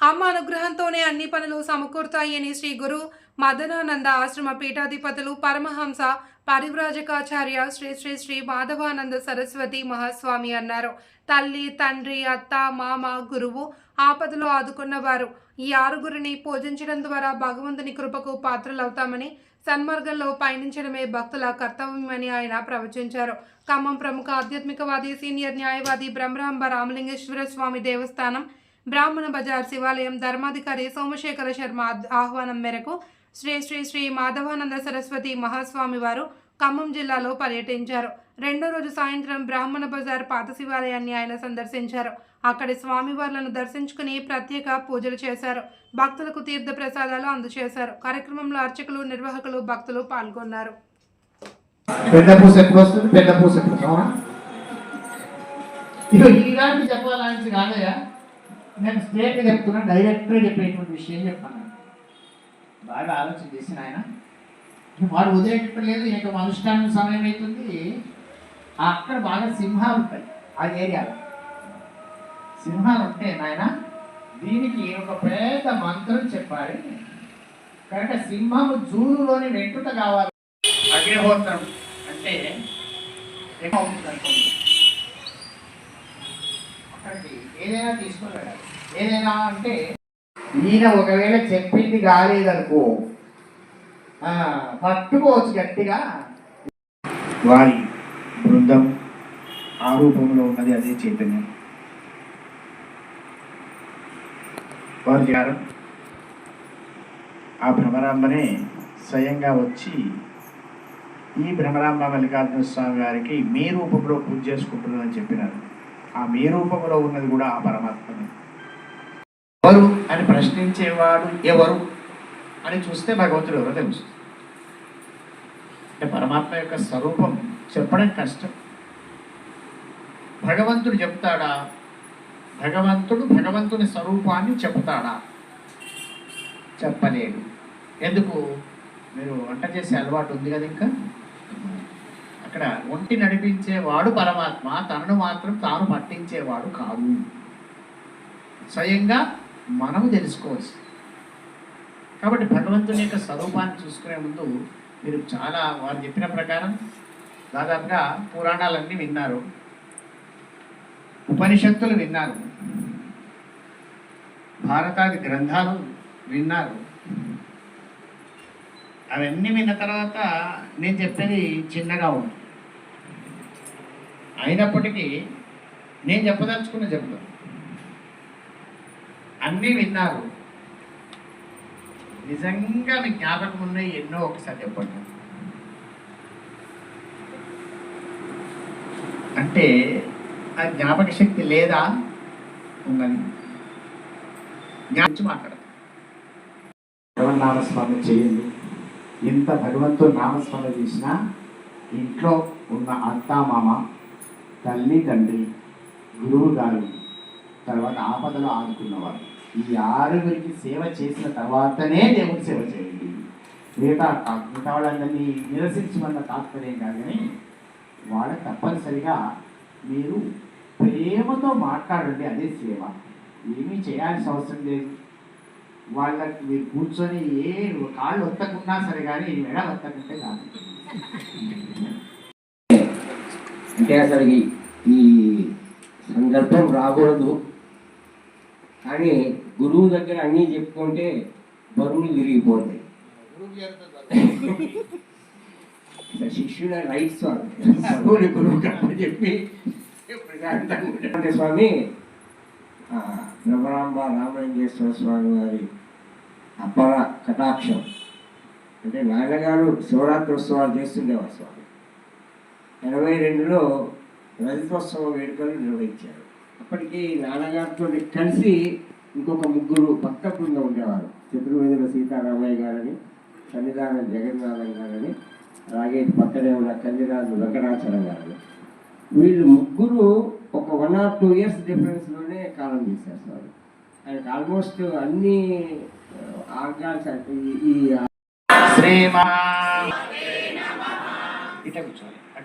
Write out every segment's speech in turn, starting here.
అమ్మ అనుగ్రహంతోనే అన్ని పనులు సమకూరుతాయని శ్రీ గురు మదనానంద ఆశ్రమ పీఠాధిపతులు పరమహంస పరివ్రాజకాచార్య శ్రీ శ్రీ శ్రీ మాధవానంద సరస్వతి మహాస్వామి అన్నారు. తల్లి తండ్రి అత్త మామ గురువు ఆపదలో ఆదుకున్నవారు. ఈ ఆరుగురిని పూజించడం ద్వారా భగవంతుని కృపకు పాత్రలవుతామని సన్మార్గంలో పయనించడమే భక్తుల కర్తవ్యమని ఆయన ప్రవచించారు. ఖమ్మం ప్రముఖ ఆధ్యాత్మికవాది సీనియర్ న్యాయవాది బ్రహ్మరాంబ రామలింగేశ్వర స్వామి దేవస్థానం బ్రాహ్మణ బజార్ శివాలయం ధర్మాధికారి సోమశేఖర శర్మ ఆహ్వానం మేరకు శ్రీ శ్రీ శ్రీ మాధవానంద సరస్వతి మహాస్వామి వారు ఖమ్మం జిల్లాలో పర్యటించారు. రెండో రోజు సాయంత్రం బ్రాహ్మణ బజార్ పాత శివాలయాన్ని ఆయన సందర్శించారు. అక్కడి స్వామివార్లను దర్శించుకుని ప్రత్యేక పూజలు చేశారు. భక్తులకు తీర్థ ప్రసాదాలు అందజేశారు కార్యక్రమంలో అర్చకులు నిర్వాహకులు భక్తులు పాల్గొన్నారు. నేను స్ట్రేట్గా చెప్తున్నా డైరెక్ట్గా చెప్పేటువంటి విషయం చెప్పాను. బాగా ఆలోచన చేసిన ఆయన. వాడు వదిలేటట్లేదు ఇక అనుష్ఠానం సమయం అవుతుంది. అక్కడ బాగా సింహాలు ఉంటాయి ఆ ఏరియాలో. సింహాలు ఉంటే నాయన. దీనికి ఒక పెద్ద మంత్రం చెప్పాలి. కనుక సింహము జూలులోని వెంటుట కావాలి. అగ్నిహోత్రం అంటే ఎక్కువ అనుకోండి అక్కడికి ఏదైనా తీసుకొని వెళ్ళాలి ఏదైనా అంటే ఈయన ఒకవేళ చెప్పింది కాలేదనుకో ఆ, పట్టుకోవచ్చు గట్టిగా. వారి బృందం ఆ రూపంలో ఉన్నది అదే చైతన్యం. వారు ఆ భ్రమరాంబనే స్వయంగా వచ్చి ఈ భ్రమరాంబ మల్లికార్జున స్వామి వారికి మీ రూపంలో పూజ చేసుకుంటున్నారని చెప్పినారు. ఆ మీ రూపంలో ఉన్నది కూడా ఆ పరమాత్మనే. ఎవరు? అని ప్రశ్నించేవాడు ఎవరు? అని చూస్తే భగవంతుడు ఎవరో తెలుస్తుంది. అంటే పరమాత్మ యొక్క స్వరూపం చెప్పడం కష్టం. భగవంతుడు చెప్తాడా? భగవంతుడు భగవంతుని స్వరూపాన్ని చెప్తాడా? చెప్పలేడు ఎందుకు? మీరు వంట చేసే అలవాటు ఉంది కదా ఇంకా? పట్టి నడిపించేవాడు పరమాత్మ తనను మాత్రం తాను పట్టించేవాడు కాదు. స్వయంగా మనము తెలుసుకోవచ్చు. కాబట్టి భగవంతుని యొక్క స్వరూపాన్ని చూసుకునే ముందు మీరు చాలా వారు చెప్పిన ప్రకారం దాదాపుగా పురాణాలన్నీ విన్నారు. ఉపనిషత్తులు విన్నారు. భారతాది గ్రంథాలు విన్నారు. అవన్నీ విన్న తర్వాత నేను చెప్పేది చిన్నగా ఉంది అయినప్పటికీ నేను చెప్పదలుచుకున్న చెప్తాను. అన్నీ విన్నారు. నిజంగా మీ జ్ఞాపకం ఉన్నాయి ఎన్నో ఒకసారి చెప్పండి. అంటే ఆ జ్ఞాపక శక్తి లేదా ఉందని జ్ఞాపించి మాట్లాడతాం నామస్మరణ చేయండి. ఎంత భగవంతుడు నామస్మరణ చేసినా ఇంట్లో ఉన్న అత్త మామ తల్లి తండ్రి గురువు గారు తర్వాత ఆపదలో ఆదుకున్నవారు ఈ ఆరుగురికి సేవ చేసిన తర్వాతనే దేవుడు సేవ చేయండి. మిగతా మిగతా వాళ్ళందరినీ నిరసించమన్న తాత్పర్యం కాదు కానీ వాళ్ళ తప్పనిసరిగా మీరు ప్రేమతో మాట్లాడండి అదే సేవ. ఏమీ చేయాల్సిన అవసరం లేదు. వాళ్ళకి మీరు కూర్చొని ఏ కాళ్ళు ఒత్తకున్నా సరే కానీ మెడ ఒత్తకుంటే కాదు అంటే అసలు ఈ- సందర్భం రాకూడదు. కానీ గురువు దగ్గర అన్నీ చెప్పుకుంటే బరువులు విరిగిపోతాయి. అసలు శిష్యుల స్వామి గురువు గురువు కథ చెప్పి అంటే స్వామి ఆ, బ్రహ్మరాంబ రామలింగేశ్వర స్వామి వారి అపర కటాక్షం. అంటే నాన్నగారు శివరాత్రోత్సవాలు చేస్తుండేవారు స్వామి. ఎనభై రెండులో రజతోత్సవ వేడుకలు నిర్వహించారు. అప్పటికి నాన్నగారితో కలిసి ఇంకొక ముగ్గురు భక్త బృందం ఉండేవారు. చతుర్వేదుల సీతారామయ్య గారని సన్నిధానం జగన్నాథం గారని అలాగే పక్కనే ఉన్న కందిరాజు వెంకటాచలం గారని. వీళ్ళు ముగ్గురు ఒక వన్ ఆర్ టూ ఇయర్స్ డిఫరెన్స్లోనే కాలం సార్. ఆయనకు ఆల్మోస్ట్ అన్ని ఆర్గాన్స్ ఈ శ్రీమా ఇట్లా కూర్చోవాలి.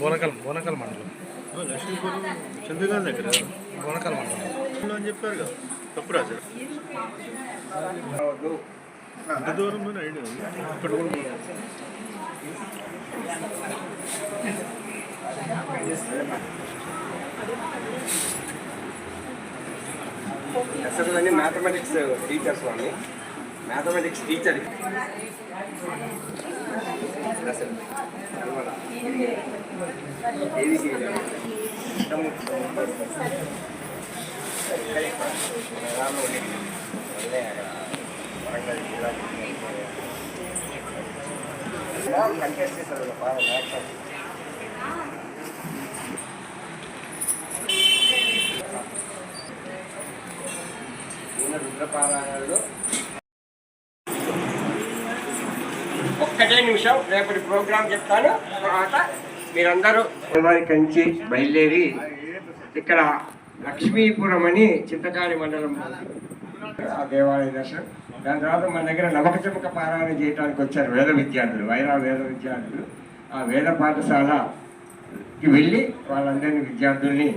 బోనకల్ బోనకల్ మండలం. లక్ష్మీపురం చంద్రగారి దగ్గర బోనకల్ మండలం. అని చెప్పారు కదా? తప్పు రాశారు ఎంత దూరంలోనే ఐడియా. ఇక్కడ కూడా అసలు మ్యాథమెటిక్స్ టీచర్ స్వామి. మ్యాథమెటిక్స్ టీచర్ అసలు. ఏది కంటెస్ట్ చేశారు మ్యాథ్స్ ఈయన రుద్రపారాయణలో ఒక్కటే నిమిషం రేపటి ప్రోగ్రాం చెప్తాను. తర్వాత మీరందరూ వారి కంచి బయలుదేరి ఇక్కడ లక్ష్మీపురం అని చింతకాని మండలం ఆ దేవాలయ దర్శనం. దాని తర్వాత మన దగ్గర నవక చెమక పారాయణ చేయడానికి వచ్చారు వేద విద్యార్థులు వైరా వేద విద్యార్థులు. ఆ వేద పాఠశాలకి వెళ్ళి వాళ్ళందరినీ విద్యార్థుల్ని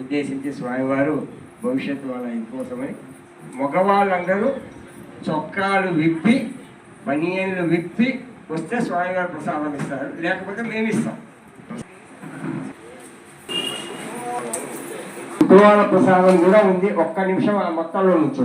ఉద్దేశించి స్వామివారు భవిష్యత్తు వాళ్ళ కోసమని మగవాళ్ళందరూ చొక్కాలు విప్పి బనియన్లు విప్పి వస్తే స్వామివారు ప్రసాదం ఇస్తారు. లేకపోతే మేము ఇస్తాం ప్రసాదం కూడా ఉంది. ఒక్క నిమిషం ఆ మొత్తంలో నుంచి.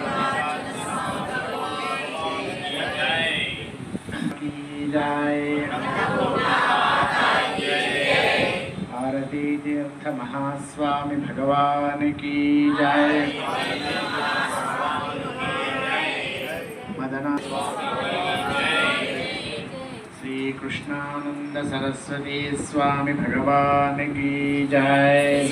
महास्वामी भगवान की जय। मदना श्री कृष्णानंद सरस्वती स्वामी भगवान की जय।